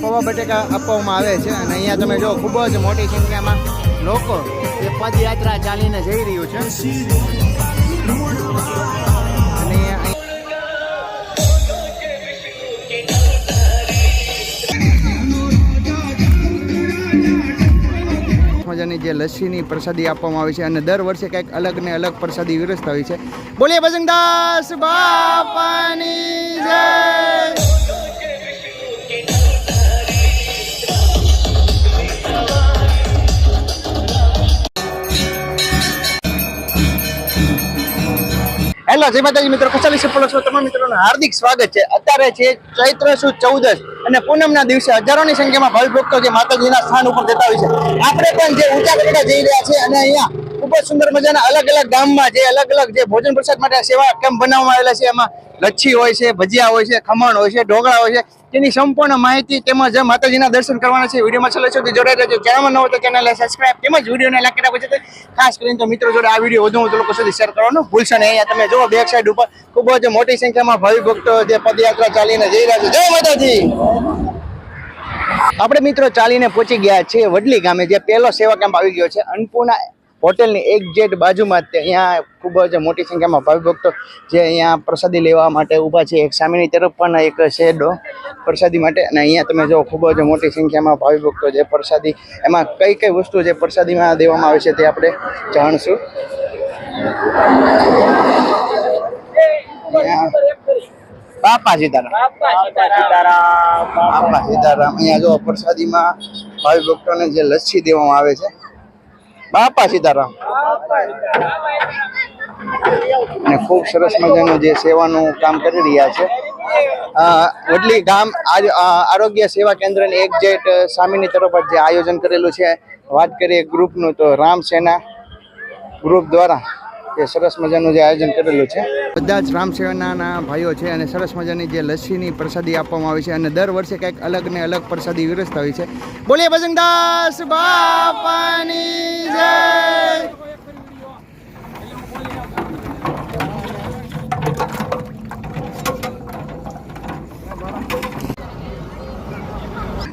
પૌવા બટેકા આપવામાં આવે છે અને અહીંયા તમે જો ખૂબ જ મોટી સંખ્યામાં લોકો એ પદયાત્રા ચાલીને જઈ રહ્યું છે. અને જે લસ્સીની પ્રસાદી આપવામાં આવે છે અને દર વર્ષે કંઈક અલગ ને અલગ પ્રસાદી વિરસતા હોય છે. બોલીએ ભજનદાસ બાપાની જય! હેલો, જય માતાજી મિત્રો કુશાલી સફળ છો તમામ મિત્રોનું હાર્દિક સ્વાગત છે. અત્યારે છે ચૈત્ર સુદ ચૌદશ અને પૂનમના દિવસે હજારોની સંખ્યામાં ભાવિ ભક્તો જે માતાજીના સ્થાન ઉપર જતા હોય છે. આપણે પણ જે ઊંચા ગઢડા જઈ રહ્યા છે અને અહીંયા ખૂબ જ સુંદર મજાના અલગ અલગ ગામમાં જે અલગ અલગ જે ભોજન પ્રસાદ માટે સેવા કેમ્પ બનાવવામાં આવેલા છે. એમાં લચ્છી હોય છે, ભજીયા હોય છે, ખમણ હોય છે, ઢોકળા હોય છે, તેની સંપૂર્ણ માહિતી તેમજ માતાજીના દર્શન કરવાના છે. વિડીયોમાં છેલ્લે સુધી જોડાઈ રહેજો. ચેનલમાં ન હોય તો ચેનલને સબસ્ક્રાઇબ તેમજ વિડીયોને લાઈક કર્યા પછી ખાસ કરીને તો મિત્રો જોડે આ વીડિયો વધુ વધુ લોકો સુધી શેર કરવાનું ભૂલશો નહીં. અહીંયા તમે જુઓ બેક સાઈડ ઉપર ખૂબ જ મોટી સંખ્યામાં ભાવિ ભક્તો જે પદયાત્રા ચાલીને જઈ રહ્યા છે. જય માતાજી! આપણે મિત્રો ચાલીને પહોંચી ગયા છીએ વડલી ગામે જે પહેલો સેવા કેમ્પ આવી ગયો છે. અન્નપૂર્ણા હોટેલની એક્ઝેક્ટ બાજુમાં જ તે અહીંયા ખૂબ જ મોટી સંખ્યામાં ભાવિ ભક્તો જે અહીંયા પ્રસાદી લેવા માટે ઊભા છે. એક સામેની તરફ પણ એક શેડો પ્રસાદી માટે અને અહીંયા તમે જો ખૂબ જ મોટી સંખ્યામાં ભાવિ ભક્તો જે પ્રસાદી, એમાં કઈ કઈ વસ્તુ જે પ્રસાદીમાં દેવામાં આવે છે તે આપણે જાણશું. બાપા સીતારામ. બાપા સીતારામ. અહીંયા જો પ્રસાદીમાં ભાવિ ભક્તોને જે લસ્સી દેવામાં આવે છે. બાપા સીતારામ. અને ખૂબ સરસ મજાનું જે સેવાનું કામ કરી રહ્યા છે. વડલી ગામ આજ- આરોગ્ય સેવા કેન્દ્રની જેટ સામેની તરફ જે આયોજન કરેલું છે. વાત કરીએ ગ્રુપનું તો રામ સેના ગ્રુપ દ્વારા. જે સરસ મજાનું જે આયોજન કરેલું છે. બધા જ રામ સેનાના ભાઈઓ છે અને સરસ મજાની જે લસ્સીની પ્રસાદી આપવામાં આવે છે અને દર વર્ષે કંઈક અલગ ને અલગ પ્રસાદી વિરસતા હોય છે. બોલીએ ભજનદાસ બાપાની જય!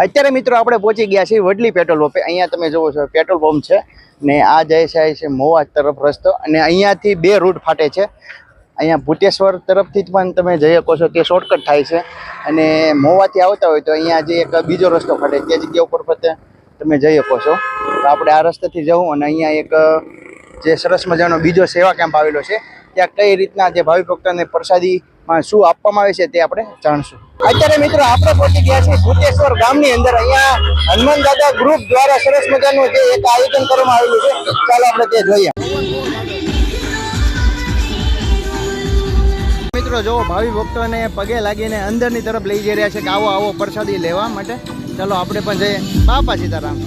અત્યારે મિત્રો આપણે પહોંચી ગયા છીએ વડલી પેટ્રોલ પંપે. અહીંયા તમે જુઓ છો, પેટ્રોલ પંપ છે. ને આ જાય છે છે મોવા તરફ રસ્તો. અને અહીંયાથી બે રૂટ ફાટે છે. અહીંયા ભૂતેશ્વર તરફથી જ પણ તમે જઈ શકો છો કે શોર્ટકટ થાય છે. અને મોવાથી આવતા હોય તો અહીંયા જે એક બીજો રસ્તો ફાટે તે જગ્યા ઉપર પણ તમે જઈ શકો છો. તો આપણે આ રસ્તેથી જવું અને અહીંયા એક, જે સરસ મજાનો બીજો સેવા કેમ્પ આવેલો છે. ત્યાં કઈ રીતના જે ભાવિ ભક્તોને શું આપવામાં આવે છે તે આપણે જાણશું. અત્યારે મિત્રો આપણે પહોંચી ગયા છીએ ભૂતેશ્વર ગામની અંદર. અહીંયા હનુમાન દાદા ગ્રુપ દ્વારા સરસ મજાનું જે એક આયોજન કરવામાં આવેલું છે. ચાલો આપણે તે જોઈએ. મિત્રો જો ભાવિ ભક્તોને પગે લાગીને અંદરની તરફ લઈ જઈ રહ્યા છે કે આવો આવો પ્રસાદી લેવા માટે. ચાલો આપણે પણ જઈએ. બાપા સીતારામ.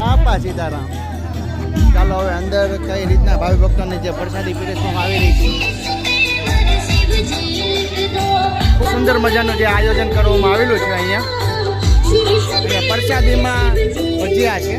બાપા સીતારામ. ચાલો હવે અંદર કઈ રીતના ભાવિ ભક્તોને જે પ્રસાદી પીરસવામાં આવી રહી છે. સુંદર મજાનું જે આયોજન કરવામાં આવેલું છે અહીંયા. પ્રસાદીમાં ભજીયા છે.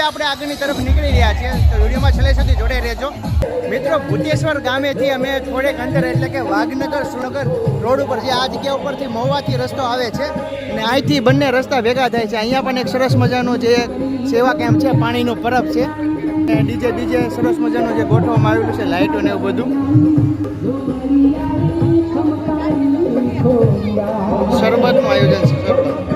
હવે આપણે આગળની તરફ નીકળી રહ્યા છીએ. તો વિડીયોમાં છેલ્લે સુધી જોડે રહેજો. મિત્રો, ભૂતેશ્વર ગામેથી અમે થોડેક અંતર, એટલે કે વાઘનગર સુનગર રોડ ઉપર જે આ જગ્યા ઉપરથી મહુવાથી રસ્તો આવે છે. અને અહીંથી બંને રસ્તા ભેગા થાય છે. અહીંયા પણ એક સરસ મજાનું જે સેવા કેમ્પ છે, પાણીનો પરબ છે. ડીજે ડીજે સરસ મજાનું જે ગોઠવવામાં આવેલું છે લાઇટો ને એવું બધું. શરબતનું આયોજન છે, શરબત.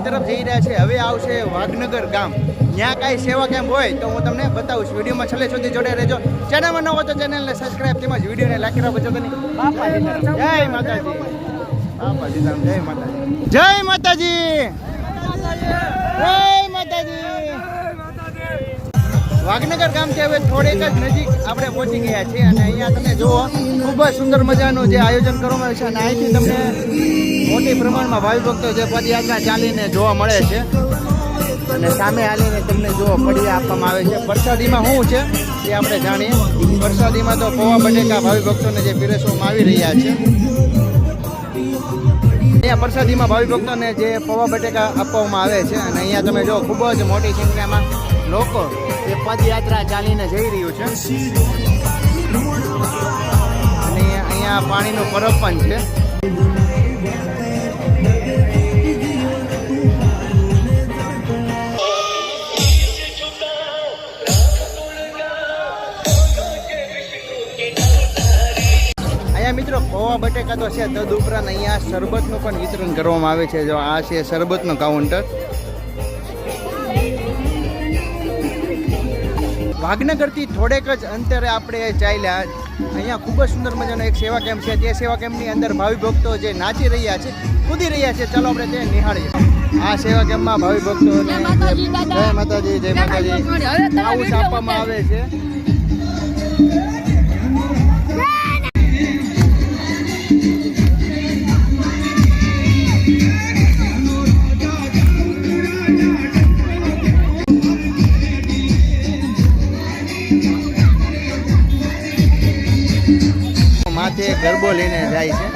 આપણે તરફ જઈ રહ્યા છે. હવે આવશે વાઘનગર ગામ. ત્યાં કાંઈ સેવા કેમ્પ હોય તો હું તમને બતાવું વિડીયોમાં છેલ્લે સુધી જોડે રહેજો. ચેનલમાં ન તો ચેનલને સબસ્ક્રાઇબ તેમજ વિડીયોને કરવા બચો નહીં જય માતાજી. જય માતાજી. જય માતાજી. જય માતાજી. વાઘનગર ગામથી હવે થોડેક જ નજીક આપણે પહોંચી ગયા છીએ અને અહીંયા તમે જુઓ, ખૂબ જ સુંદર મજાનું જે આયોજન કરવામાં આવ્યું છે અને અહીંથી તમને મોટી પ્રમાણમાં ભાવિ ભક્તો જે પદયાત્રા ચાલીને જોવા મળે છે. અને સામે આવીને તમને જુઓ, પડિયા આપવામાં આવે છે. પ્રસાદીમાં શું છે એ આપણે જાણીએ. પ્રસાદીમાં તો પૌવા બટેકા ભાવિ ભક્તોને જે પીરસવામાં આવી રહ્યા છે. અહીંયા પ્રસાદીમાં ભાવિ ભક્તોને જે પૌવા બટેકા આપવામાં આવે છે. અને અહીંયા તમે જો ખૂબ જ મોટી સંખ્યામાં લોકો જે પદયાત્રા ચાલીને જઈ રહ્યું છે. અને અહીંયા પાણીનો પરબ પણ છે. અહીંયા મિત્રો પૌવા બટેકા તો છે તદ ઉપરાંત અહીંયા શરબતનું પણ વિતરણ કરવામાં આવે છે. જો આ છે શરબતનું કાઉન્ટર વાઘનગરથી થોડેક જ અંતરે આપણે ચાલ્યા. અહીંયા ખૂબ જ સુંદર મજાનો એક સેવા કેમ્પ છે. તે સેવા કેમ્પની અંદર ભાવિ ભક્તો જે નાચી રહ્યા છે કૂદી રહ્યા છે. ચાલો આપણે તે નિહાળીએ. આ સેવા કેમ્પમાં ભાવિ ભક્તો જય માતાજી, જય માતાજી આવું આપવામાં આવે છે. ગરબો લઈને જાય છે.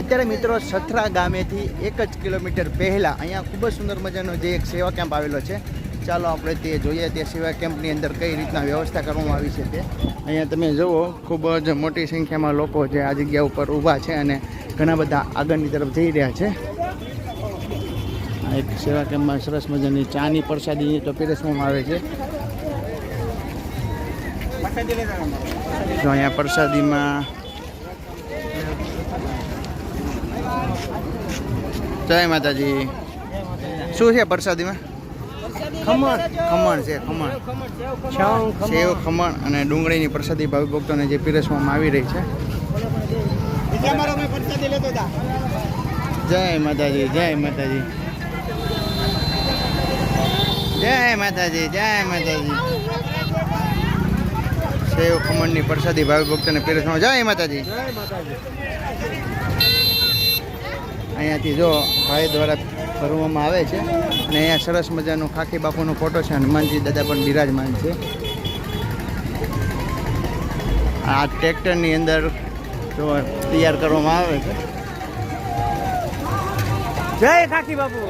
અત્યારે મિત્રો સથરા ગામેથી એક જ કિલોમીટર પહેલાં અહીંયા ખૂબ જ સુંદર મજાનો જે એક સેવા કેમ્પ આવેલો છે. ચાલો આપણે તે જોઈએ તે સેવા કેમ્પની અંદર કઈ રીતના વ્યવસ્થા કરવામાં આવી છે તે. અહીંયા તમે જુઓ, ખૂબ જ મોટી સંખ્યામાં લોકો જે આ જગ્યા ઉપર ઊભા છે અને ઘણા બધા આગળની તરફ જઈ રહ્યા છે. આ એક સેવા કેમ્પમાં સરસ મજાની ચાની પ્રસાદી તો પીરસવામાં આવે છે. જો અહીંયા પ્રસાદીમાં જય માતાજી. શું છે પ્રસાદીમાં? ખમણ. ખમણ છે ખમણ. સેવ ખમણ અને ડુંગળીની પ્રસાદી ભાવિ ભક્તોને જે પીરસવામાં આવી રહી છે. જય માતાજી જય માતાજી. જય માતાજી જય માતાજી. સેવ ખમણની પ્રસાદી ભાવિ ભક્તને પીરસવામાં જય માતાજી. અહીંયાથી જો ભાઈ દ્વારા ભરવામાં આવે છે અને અહીંયા સરસ મજાનું ખાખી બાપુનો ફોટો છે હનુમાનજી દાદા પણ બિરાજમાન છે. આ ટ્રેક્ટરની અંદર જો તૈયાર કરવામાં આવે છે. જય ખાખી બાપુ.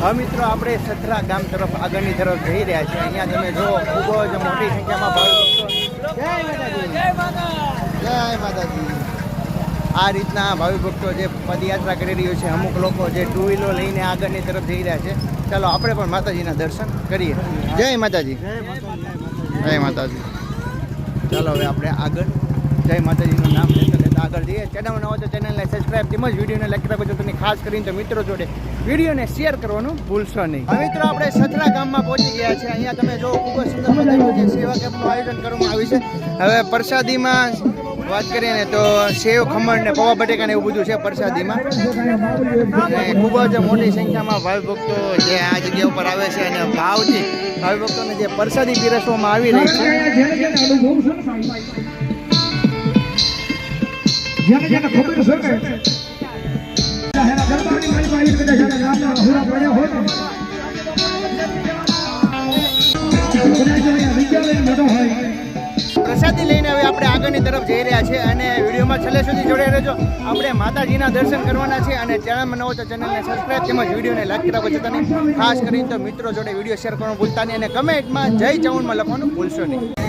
હવે મિત્રો આપણે સથરા ગામ તરફ આગળની તરફ જઈ રહ્યા છીએ. અહીંયા તમે જો ખૂબ જ મોટી સંખ્યામાં ભાવિ જય માતાજી. જય માતાજી. આ રીતના ભાવિ ભક્તો જે પદયાત્રા કરી રહ્યો છે અમુક લોકો જે ટુ વ્હીલો લઈને આગળની તરફ જઈ રહ્યા છે. ચાલો આપણે પણ માતાજીના દર્શન કરીએ. જય માતાજી. જય માતાજી. ચાલો હવે આપણે આગળ. જય માતાજીનું નામ લેતા આગળ જઈએ. ચેનલમાં નવો તો ચેનલને સબસ્ક્રાઈબ તેમજ વિડીયોને લાઈક રાખો છો તમે ખાસ કરીને તો મિત્રો જોડે વિડીયોને શેર કરવાનું ભૂલશો નહીં. મિત્રો આપણે સથરા ગામમાં પહોંચી ગયા છે અહીંયા તમે જો ખૂબ જ સુંદર મજાનું જે સેવા કેમ્પનું આયોજન કરવામાં આવ્યું છે. હવે પ્રસાદીમાં વાત કરીએ ને તો સેવ, ખમણ ને પૌવા, બટેકા ને એવું બધું છે પ્રસાદીમાં. ખૂબ જ મોટી સંખ્યામાં ભાવિ જે આ જગ્યા ઉપર આવે છે અને ભાવથી ભાવિ ભક્તોને જે પ્રસાદી પીરસવામાં આવી રહી છે. જેને જેને ખબર છે જાહેર દરબારની મારી મારી કદાચ આના નામના હુરા પડ્યા હોય ને પ્રસાદી લઈને હવે આપણે આગળની તરફ જઈ રહ્યા છે અને વિડીયોમાં છેલ્લે સુધી જોડાઈ રહેજો. આપણે માતાજીના દર્શન કરવાના છે અને ચેનલમાં નવો તો ચેનલને સબસ્ક્રાઈબ તેમજ વિડીયોને લાઈક કરવા પછી ખાસ કરીને તો મિત્રો જોડે વીડિયો શેર કરવાનું ભૂલતા નહીં અને કમેન્ટમાં જય ચૌનમાં લખવાનું ભૂલશો નહીં.